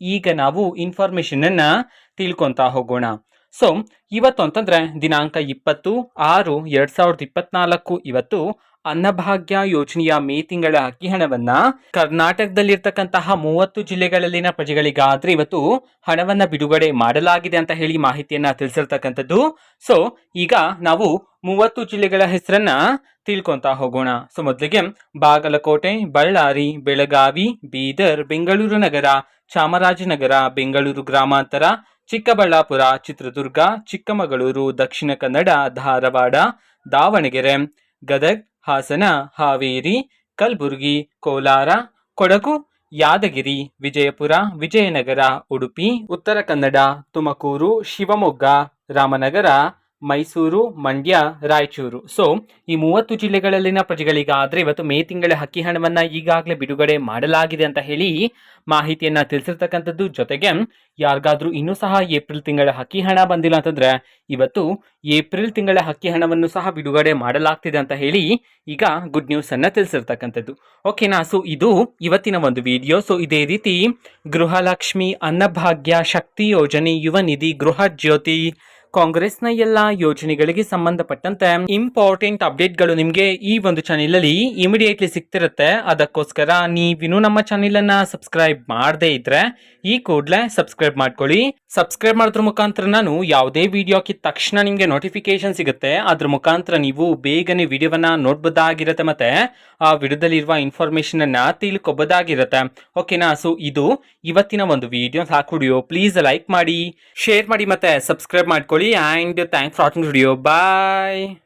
ಈಗ ನಾವು ಇನ್ಫಾರ್ಮೇಷನನ್ನು ತಿಳ್ಕೊತಾ ಹೋಗೋಣ. ಸೊ ಇವತ್ತು ಅಂತಂದ್ರೆ ದಿನಾಂಕ ಇಪ್ಪತ್ತು ಆರು ಎರಡ್ ಸಾವಿರದ ಇಪ್ಪತ್ನಾಲ್ಕು. ಇವತ್ತು ಅನ್ನಭಾಗ್ಯ ಯೋಜನೆಯ ಮೇ ತಿಂಗಳ ಅಕ್ಕಿ ಹಣವನ್ನ ಕರ್ನಾಟಕದಲ್ಲಿರ್ತಕ್ಕಂತಹ ಮೂವತ್ತು ಜಿಲ್ಲೆಗಳಲ್ಲಿನ ಪ್ರಜೆಗಳಿಗಾದ್ರೆ ಇವತ್ತು ಹಣವನ್ನ ಬಿಡುಗಡೆ ಮಾಡಲಾಗಿದೆ ಅಂತ ಹೇಳಿ ಮಾಹಿತಿಯನ್ನ ತಿಳಿಸಿರ್ತಕ್ಕಂಥದ್ದು. ಸೊ ಈಗ ನಾವು ಮೂವತ್ತು ಜಿಲ್ಲೆಗಳ ಹೆಸರನ್ನ ತಿಳ್ಕೊಂತಾ ಹೋಗೋಣ. ಸೊ ಮೊದಲಿಗೆ ಬಾಗಲಕೋಟೆ, ಬಳ್ಳಾರಿ, ಬೆಳಗಾವಿ, ಬೀದರ್, ಬೆಂಗಳೂರು ನಗರ, ಚಾಮರಾಜನಗರ, ಬೆಂಗಳೂರು ಗ್ರಾಮಾಂತರ, ಚಿಕ್ಕಬಳ್ಳಾಪುರ, ಚಿತ್ರದುರ್ಗ, ಚಿಕ್ಕಮಗಳೂರು, ದಕ್ಷಿಣ ಕನ್ನಡ, ಧಾರವಾಡ, ದಾವಣಗೆರೆ, ಗದಗ್, ಹಾಸನ, ಹಾವೇರಿ, ಕಲಬುರಗಿ, ಕೋಲಾರ, ಕೊಡಗು, ಯಾದಗಿರಿ, ವಿಜಯಪುರ, ವಿಜಯನಗರ, ಉಡುಪಿ, ಉತ್ತರ ಕನ್ನಡ, ತುಮಕೂರು, ಶಿವಮೊಗ್ಗ, ರಾಮನಗರ ಮೈಸೂರು, ಮಂಡ್ಯ, ರಾಯಚೂರು. ಸೊ ಈ ಮೂವತ್ತು ಜಿಲ್ಲೆಗಳಲ್ಲಿನ ಪ್ರಜೆಗಳಿಗಾದರೆ ಇವತ್ತು ಮೇ ತಿಂಗಳ ಹಕ್ಕಿ ಹಣವನ್ನು ಈಗಾಗಲೇ ಬಿಡುಗಡೆ ಮಾಡಲಾಗಿದೆ ಅಂತ ಹೇಳಿ ಮಾಹಿತಿಯನ್ನು ತಿಳಿಸಿರ್ತಕ್ಕಂಥದ್ದು. ಜೊತೆಗೆ ಯಾರಿಗಾದರೂ ಇನ್ನೂ ಸಹ ಏಪ್ರಿಲ್ ತಿಂಗಳ ಹಕ್ಕಿ ಹಣ ಬಂದಿಲ್ಲ ಅಂತಂದ್ರೆ ಇವತ್ತು ಏಪ್ರಿಲ್ ತಿಂಗಳ ಹಕ್ಕಿ ಹಣವನ್ನು ಸಹ ಬಿಡುಗಡೆ ಮಾಡಲಾಗ್ತಿದೆ ಅಂತ ಹೇಳಿ ಈಗ ಗುಡ್ ನ್ಯೂಸನ್ನು ತಿಳಿಸಿರ್ತಕ್ಕಂಥದ್ದು. ಓಕೆನಾ ಸೊ ಇದು ಇವತ್ತಿನ ಒಂದು ವಿಡಿಯೋ ಸೊ ಇದೇ ರೀತಿ ಗೃಹಲಕ್ಷ್ಮಿ ಅನ್ನಭಾಗ್ಯ ಶಕ್ತಿ ಯೋಜನೆ ಯುವ ನಿಧಿ ಗೃಹ ಜ್ಯೋತಿ ಕಾಂಗ್ರೆಸ್ನ ಎಲ್ಲ ಯೋಜನೆಗಳಿಗೆ ಸಂಬಂಧಪಟ್ಟಂತೆ ಇಂಪಾರ್ಟೆಂಟ್ ಅಪ್ಡೇಟ್ಗಳು ನಿಮಗೆ ಈ ಒಂದು ಚಾನೆಲ್ ಅಲ್ಲಿ ಇಮಿಡಿಯೇಟ್ಲಿ ಸಿಗ್ತಿರುತ್ತೆ. ಅದಕ್ಕೋಸ್ಕರ ನೀವಿನ್ನೂ ನಮ್ಮ ಚಾನೆಲ್ ಅನ್ನ ಸಬ್ಸ್ಕ್ರೈಬ್ ಮಾಡದೇ ಇದ್ರೆ ಈ ಕೂಡಲೇ ಸಬ್ಸ್ಕ್ರೈಬ್ ಮಾಡ್ಕೊಳ್ಳಿ. ಸಬ್ಸ್ಕ್ರೈಬ್ ಮಾಡೋದ್ರ ಮುಖಾಂತರ ನಾನು ಯಾವುದೇ ವಿಡಿಯೋ ಹಾಕಿದ ತಕ್ಷಣ ನಿಮಗೆ ನೋಟಿಫಿಕೇಶನ್ ಸಿಗುತ್ತೆ. ಅದ್ರ ಮುಖಾಂತರ ನೀವು ಬೇಗನೆ ವಿಡಿಯೋವನ್ನ ನೋಡ್ಬೋದಾಗಿರುತ್ತೆ ಮತ್ತೆ ಆ ವಿಡಿಯೋದಲ್ಲಿರುವ ಇನ್ಫಾರ್ಮೇಶನ್ ಅನ್ನ ತಿಳ್ಕೊಬೋದಾಗಿರುತ್ತೆ ಓಕೆನಾ ಸೊ ಇದು ಇವತ್ತಿನ ಒಂದು ವಿಡಿಯೋ ಹಾಕುಡಿಯೋ ಪ್ಲೀಸ್ ಲೈಕ್ ಮಾಡಿ ಶೇರ್ ಮಾಡಿ ಮತ್ತೆ ಸಬ್ಸ್ಕ್ರೈಬ್ ಮಾಡ್ಕೊಳ್ಳಿ. slowly and thanks for watching the video bye.